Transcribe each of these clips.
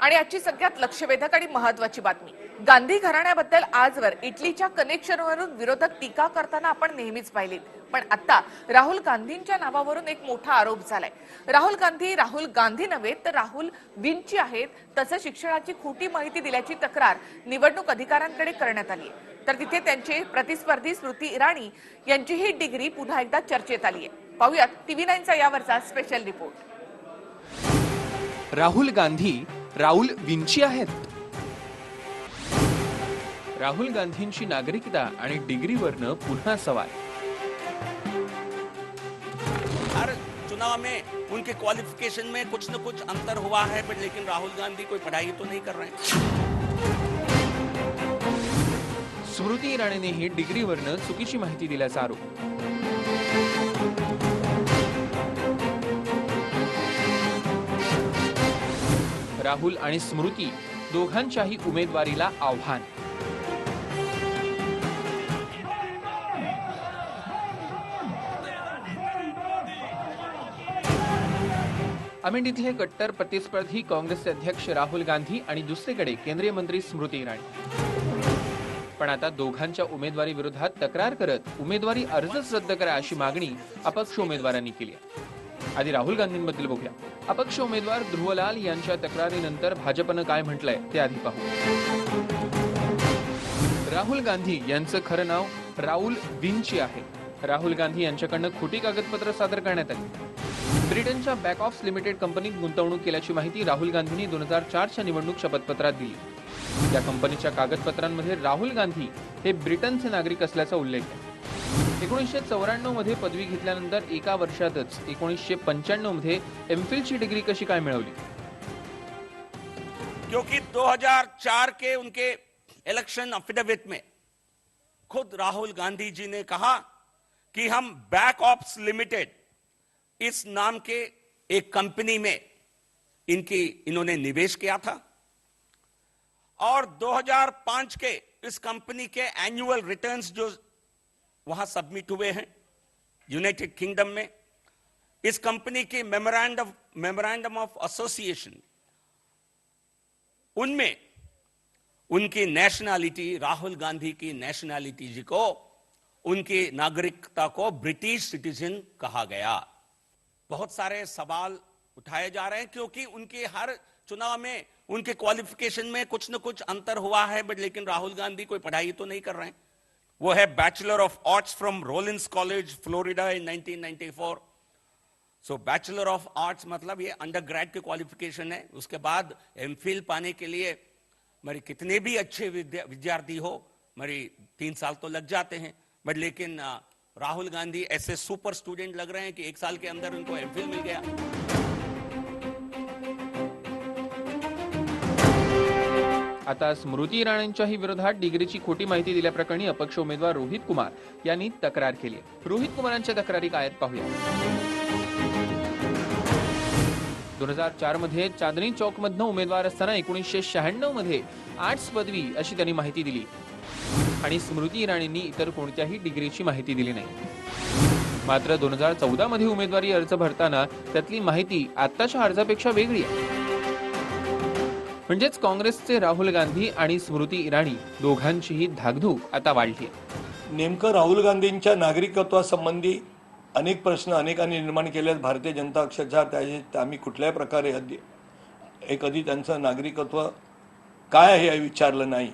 आणि आजची सगळ्यात लक्षवेधक आणि महत्वाची बातमी. गांधी घराण्याबद्दल आजवर इटलीच्या कनेक्शनवरून विरोधक टीका करताना आपण नेहमीच पाहिली पण आता राहुल गांधींच्या नावावरून एक मोठा आरोप झालाय. राहुल गांधी राहुल गांधी नव्हे तर राहुल विंची आहेत तसं शिक्षणाची खोटी माहिती दिल्याची तक्रार निवडणूक अधिकाऱ्यांकडे करण्यात आली आहे तर तिथे त्यांचे प्रतिस्पर्धी स्मृती इराणी यांची ही डिग्री पुन्हा एकदा चर्चेत आली आहे पाहूयात टीव्ही नाईनचा यावरचा special report. Rahul Gandhi Rahul Vinci आहेत. राहुल गांधींची नागरिकता आणि डिग्रीवरनं पुन्हा सवाल. हर चुनाव में उनके क्वालिफिकेशन में कुछ न कुछ अंतर हुआ है बट लेकिन राहुल गांधी कोई पढ़ाई तो नहीं कर रहे हैं। स्मृती इराणीनेही डिग्रीवरनं चुकीची माहिती दिल्याचा आरोप. राहुल आणि स्मृती दोघांच्याही उमेदवारीला आव्हान. अमेंडीतले कट्टर प्रतिस्पर्धी काँग्रेसचे अध्यक्ष राहुल गांधी आणि दुसरीकडे केंद्रीय मंत्री स्मृती इराणी. पण आता दोघांच्या उमेदवारी विरोधात तक्रार करत उमेदवारी अर्जच रद्द करा अशी मागणी अपक्ष उमेदवारांनी केली आहे. आधी राहुल गांधींबद्दल बघूया. अपक्ष उमेदवार ध्रुवलाल यांच्या तक्रारीनंतर भाजपनं काय म्हटलंय ते आधी पाहू. राहुल गांधी यांचं खरं नाव राहुल विंची आहे. राहुल गांधी यांच्याकडनं खोटी कागदपत्र सादर करण्यात आली. ब्रिटनच्या बॅक ऑफ लिमिटेड कंपनीत गुंतवणूक केल्याची माहिती राहुल गांधींनी दोन हजार चारच्या निवडणूक शपथपत्रात दिली. या कंपनीच्या कागदपत्रांमध्ये राहुल गांधी हे ब्रिटनचे नागरिक असल्याचा उल्लेख आहे. एकोणीसशे चौऱ्याण्णव मध्ये पदवी घेतल्यानंतर एका वर्षातच एकोणीसशे पंच्याण्णव मध्ये एमफिलची डिग्री कशी काय मिळवली? क्योंकि 2004 के उनके इलेक्शन अफिडेविट में खुद राहुल गांधी जी ने कहा कि हम बैक ऑप्स लिमिटेड इस नाम के एक कंपनी में इनकी, इन्होंने निवेश किया था। और 2005 के इस कंपनी के एनुअल रिटर्न्स जो वहाँ सबमिट हुए हैं यूनाइटेड किंगडम में। इस कंपनी के मेमोरेंडम मेमोरेंडम ऑफ़ एसोसिएशन उनमें उनकी नेशनैलिटी राहुल गांधी की नेशनैलिटी जी को, उनकी नागरिकता को ब्रिटिश सिटीजन कहा गया। बहुत सारे सवाल उठाए जा रहे हैं, क्योंकि उनके हर चुनाव में, उनके क्वालिफिकेशन में कुछ न कुछ अंतर हुआ है बट लेकिन राहुल गांधी कोई पढ़ाई तो नहीं कर रहे हैं। वो है bachelor of arts from Rollins college Florida in 1994 so bachelor of arts मतलब ये अंडर ग्रेड के क्वालिफिकेशन है। उसके बाद एम पाने के लिए मेरे कितने भी अच्छे विद्या, विद्यार्थी हो मेरी तीन साल तो लग जाते हैं। बट लेकिन राहुल गांधी ऐसे सुपर स्टूडेंट लग रहे हैं कि एक साल के अंदर उनको एम मिल गया। आता स्मृती इराणींच्याही विरोधात डिग्रीची खोटी माहिती दिल्याप्रकरणी अपक्ष उमेदवार रोहित कुमार यांनी तक्रार केली. आहे रोहित कुमारांच्या तक्रारी काय आहेत पाहूया दोन हजार चारमध्ये चांदणी चौक मधनं उमेदवार असताना एकोणीसशे शहाण्णवमध्ये आर्ट्स पदवी अशी त्यांनी माहिती दिली. आणि स्मृती इराणींनी इतर कोणत्याही डिग्रीची माहिती दिली नाही. मात्र दोन हजार चौदा मध्ये उमेदवारी अर्ज भरताना त्यातली माहिती आत्ताच्या अर्जापेक्षा वेगळी आहे. म्हणजेच काँग्रेसचे राहुल गांधी आणि स्मृती इराणी दोघांचीही धाकधूक आता वाढली. नेमकं राहुल गांधींच्या नागरिकत्वासंबंधी अनेक प्रश्न अनेकांनी निर्माण केले आहेत भारतीय जनता पक्षाच्या त्याचे आम्ही कुठल्याही प्रकारे हद्दी एक कधी त्यांचं नागरिकत्व काय आहे हे विचारलं नाही.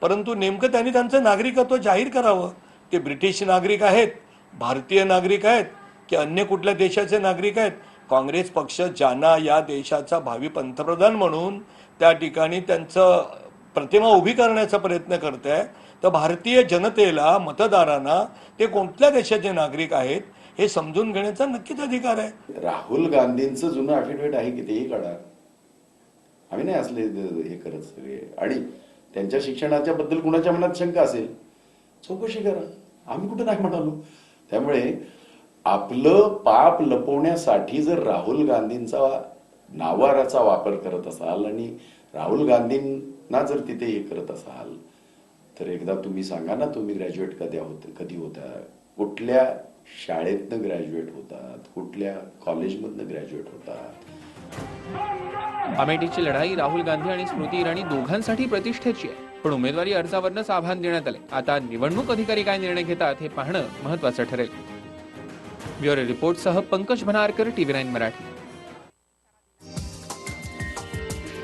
परंतु नेमकं त्यांनी त्यांचं नागरिकत्व जाहीर करावं. ते ब्रिटिश नागरिक आहेत भारतीय नागरिक आहेत की अन्य कुठल्या देशाचे नागरिक आहेत? काँग्रेस पक्ष ज्यांना या देशाचा भावी पंतप्रधान म्हणून त्या ठिकाणी त्यांचं प्रतिमा उभी करण्याचा प्रयत्न करत आहे तर भारतीय जनतेला मतदारांना ते कोणत्या देशाचे नागरिक आहेत हे समजून घेण्याचा नक्कीच अधिकार आहे. राहुल गांधींचं जुनं अफिडेविट आहे की तेही काढा. आम्ही नाही असले हे करत सगळे. आणि त्यांच्या शिक्षणाच्या बद्दल कुणाच्या मनात शंका असेल? चौकशी करा. आम्ही कुठं नाही म्हणालो. त्यामुळे आपलं पाप लपवण्यासाठी जर राहुल गांधींचा नावाराचा वापर करत असाल आणि राहुल गांधींना जर तिथे हे करत असाल तर एकदा तुम्ही सांगा ना तुम्ही ग्रॅज्युएट कधी होत कधी होता? कुठल्या शाळेतनं ग्रॅज्युएट होतात? कुठल्या कॉलेजमधनं ग्रॅज्युएट होतात? अमेठीची लढाई राहुल गांधी आणि स्मृती इराणी दोघांसाठी प्रतिष्ठेची आहे. पण उमेदवारी अर्जावरच आव्हान देण्यात आले आता निवडणूक अधिकारी काय निर्णय घेतात हे पाहणं महत्वाचं ठरेल. ब्युरो रिपोर्टसह पंकज भनारकर टीव्ही नाईन मराठी.